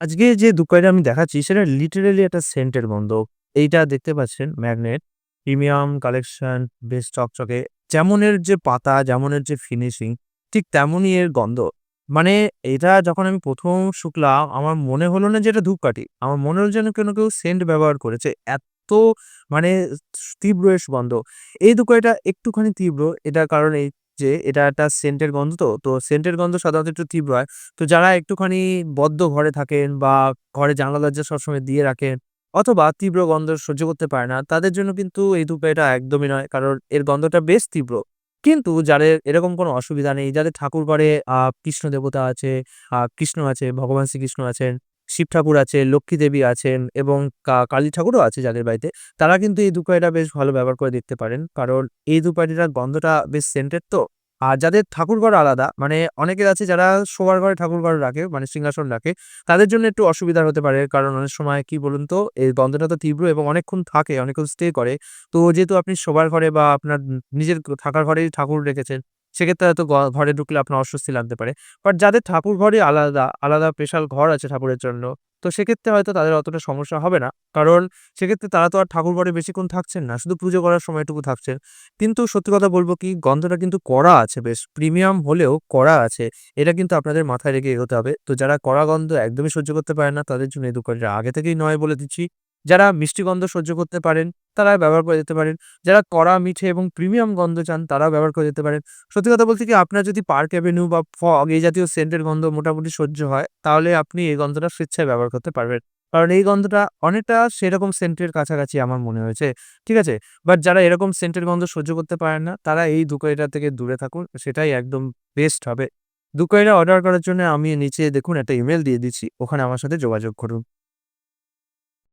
আজকে যে দুকাইটা আমি দেখাচ্ছি সেটা লিটারেলি একটা সেন্টের গন্ধ। এইটা দেখতে পাচ্ছেন ম্যাগনেট, প্রিমিয়াম কালেকশন বেশ চকচকে। যেমন এর যে পাতা, যেমন এর যে ফিনিশিং ঠিক তেমনই এর গন্ধ। মানে এটা যখন আমি ১ম শুঁকলাম আমার মনে হলো না যে এটা ধূপকাঠি। আমার মনে হলো যেন কোনো কেউ সেন্ট ব্যবহার করেছে। এত মানে তীব্র এর গন্ধ। এই দুকাইটা একটুখানি তীব্র এটার কারণ এই যে এটা একটা সেন্টের গন্ধ তো। তো সেন্টের গন্ধ সাধারণত একটু তীব্র হয়। তো যারা একটুখানি বদ্ধ ঘরে থাকেন বা ঘরে জানালা দরজা সবসময় দিয়ে রাখেন অথবা তীব্র গন্ধ সহ্য করতে পারে না, তাদের জন্য কিন্তু এই ধূপকাঠিটা একদমই নয়। কারণ এর গন্ধটা বেশ তীব্র। কিন্তু যাদের এরকম কোনো অসুবিধা নেই, যাদের ঠাকুর ঘরে কৃষ্ণ দেবতা আছে, কৃষ্ণ আছে, ভগবান শ্রীকৃষ্ণ আছেন, শিব ঠাকুর আছে, লক্ষ্মী দেবী আছেন এবং কালী ঠাকুরও আছে যাদের বাড়িতে, তারা কিন্তু এই ধূপকাঠিটা বেশ ভালো ব্যবহার করে দেখতে পারেন। কারণ এই ধূপকাঠিটার গন্ধটা বেশ সেন্টেড তো। আর যাদের ঠাকুরঘর আলাদা মানে অনেকের আছে যারা শোবার ঘরে ঠাকুরঘর রাখে মানে সিংহাসন রাখে, তাদের জন্য একটু অসুবিধা হতে পারে। কারণ অনেক সময় কি বলুন তো এই গন্ধটা তো তীব্র এবং অনেকক্ষণ থাকে, অনেকক্ষণ স্টে করে। তো যেহেতু আপনি শোবার ঘরে বা আপনার নিজের থাকার ঘরেই ঠাকুর রেখেছেন, সেক্ষেত্রে হয়তো ঘরে ঢুকলে আপনার অস্বস্তি লাগতে পারে। বাট যাদের ঠাকুর ঘরই আলাদা, আলাদা স্পেশাল ঘর আছে ঠাকুরের জন্য, তো সেক্ষেত্রে হয়তো তাদের অতটা সমস্যা হবে না। কারণ সেক্ষেত্রে তারা তো আর ঠাকুর ঘরে বেশিক্ষণ থাকছেন না। শুধু পুজো করার সময়টুকু থাকছেন। কিন্তু সত্যি কথা বলব কি গন্ধটা কিন্তু কড়া আছে বেশ। প্রিমিয়াম হলেও কড়া আছে। এটা কিন্তু আপনাদের মাথায় রেখে এগোতে হবে। তো যারা কড়া গন্ধ একদমই সহ্য করতে পারেন না তাদের জন্য এই ধূপকাঠিটা আগে থেকেই নয় বলে দিচ্ছি। যারা মিষ্টি গন্ধ সহ্য করতে পারেন তারা ব্যবহার করে যেতে পারেন। যারা কড়া, মিঠে এবং প্রিমিয়াম গন্ধ চান তারাও ব্যবহার করে যেতে পারেন। সত্যি কথা বলতে কি আপনার যদি পার্ক অ্যাভিনিউ বা ফগ এই জাতীয় সেন্টের গন্ধ মোটামুটি সহ্য হয়, তাহলে আপনি এই গন্ধটা স্বেচ্ছায় ব্যবহার করতে পারবেন। কারণ এই গন্ধটা অনেকটা সেরকম সেন্টের কাছাকাছি আমার মনে হয়েছে। ঠিক আছে? বাট যারা এরকম সেন্টের গন্ধ সহ্য করতে পারেন না, তারা এই ধূপকাঠিটা থেকে দূরে থাকুন। সেটাই একদম বেস্ট হবে। ধূপকাঠিটা অর্ডার করার জন্য আমি নিচে দেখুন একটা ইমেইল দিয়ে দিচ্ছি। ওখানে আমার সাথে যোগাযোগ করুন।